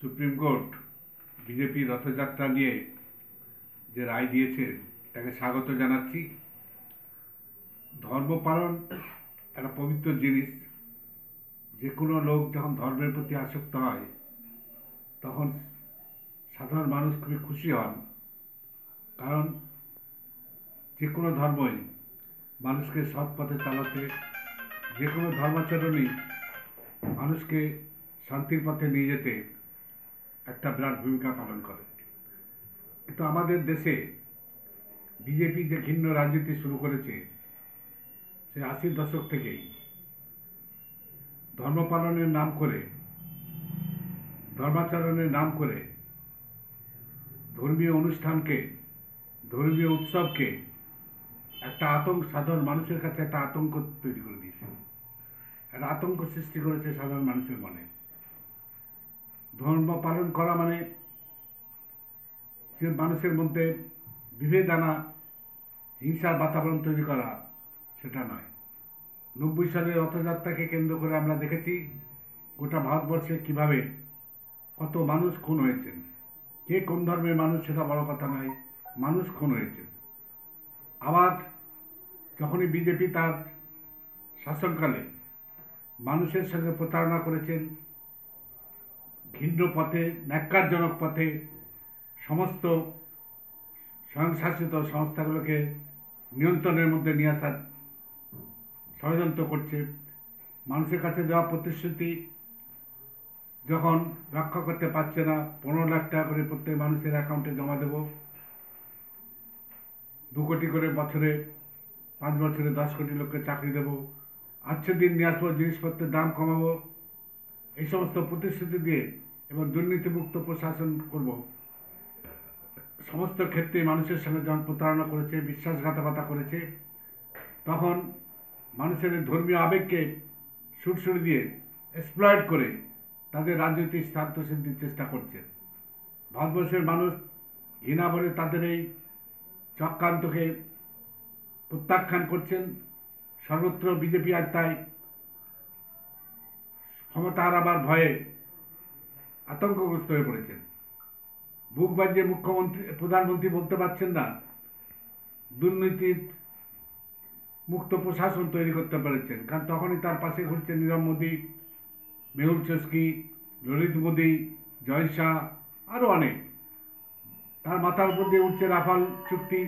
Supreme court BJP Rathyatra নিয়ে যে রায় দিয়েছে, তাকে স্বাগত জানাচ্ছি। ধর্ম পালন একটা পবিত্র জিনিস। যে কোনো লোক যখন ধর্মের প্রতি আসক্ত হয়, তখন সাধারণ মানুষ খুবই খুশি হন। কারণ যে কোনো ধর্মই মানুষকে সৎ পথে চালাতে, যে কোনো ধর্মাচরণই মানুষকে শান্তির পথে নিয়ে যেতে একটা বিরাট ভূমিকা পালন করে। কিন্তু আমাদের দেশে বিজেপি যে ঘিন্ন রাজনীতি শুরু করেছে সে আশির দশক থেকেই ধর্ম পালনের নাম করে, ধর্মাচরণের নাম করে ধর্মীয় অনুষ্ঠানকে, ধর্মীয় উৎসবকে একটা আতঙ্ক, সাধারণ মানুষের কাছে একটা আতঙ্ক তৈরি করে দিয়েছে। একটা আতঙ্ক সৃষ্টি করেছে সাধারণ মানুষের মনে। ধর্ম পালন করা মানে মানুষের মধ্যে বিভেদ আনা, হিংসার বাতাবরণ তৈরি করা, সেটা নয়। নব্বই সালের রথযাত্রাকে কেন্দ্র করে আমরা দেখেছি গোটা ভারতবর্ষে কীভাবে কত মানুষ খুন হয়েছেন। কে কোন ধর্মের মানুষ সেটা বড় কথা নয়, মানুষ খুন হয়েছে আবার যখনই বিজেপি তার শাসনকালে মানুষের সঙ্গে প্রতারণা করেছেন ঘৃণ্য পথে, ন্যাক্কারজনক পথে সমস্ত স্বয়ংশাসিত সংস্থাগুলোকে নিয়ন্ত্রণের মধ্যে নিয়ে আসার ষড়যন্ত্র করছে। মানুষের কাছে দেওয়া প্রতিশ্রুতি যখন রক্ষা করতে পারছে না, পনেরো লাখ টাকা করে প্রত্যেক মানুষের অ্যাকাউন্টে জমা দেব। দু কোটি করে বছরে, পাঁচ বছরে দশ কোটি লোককে চাকরি দেব। আজকের দিন নিয়ে আসব, জিনিসপত্রের দাম কমাবো। সমস্ত প্রতিশ্রুতি দিয়ে এবং দুর্নীতিমুক্ত প্রশাসন করব। সমস্ত ক্ষেত্রে মানুষের সঙ্গে যখন প্রতারণা করেছে, বিশ্বাসঘাতকতা করেছে, তখন মানুষের ধর্মীয় আবেগকে সুরসুরি দিয়ে এক্সপ্লয়েট করে তাদের রাজনৈতিক স্বার্থ সিদ্ধির চেষ্টা করছে। ভারতবর্ষের মানুষ ঘৃণা ভরে তাদের এই চক্রান্তকে প্রত্যাখ্যান করছেন। সর্বত্র বিজেপি আজ তাই ক্ষমতা হারাবার ভয়ে আতঙ্কগ্রস্ত হয়ে পড়েছেন। বুক বাজিয়ে মুখ্যমন্ত্রী, প্রধানমন্ত্রী বলতে পারছেন না, দুর্নীতির মুক্ত প্রশাসন তৈরি করতে পেরেছেন। কারণ তখনই তার পাশে ঘুরছে নীরব মোদী, মেহুল চস্কি ললিত মোদী, জয় শাহ, আরও অনেক। তার মাথার উপর দিয়ে উঠছে রাফাল চুক্তি।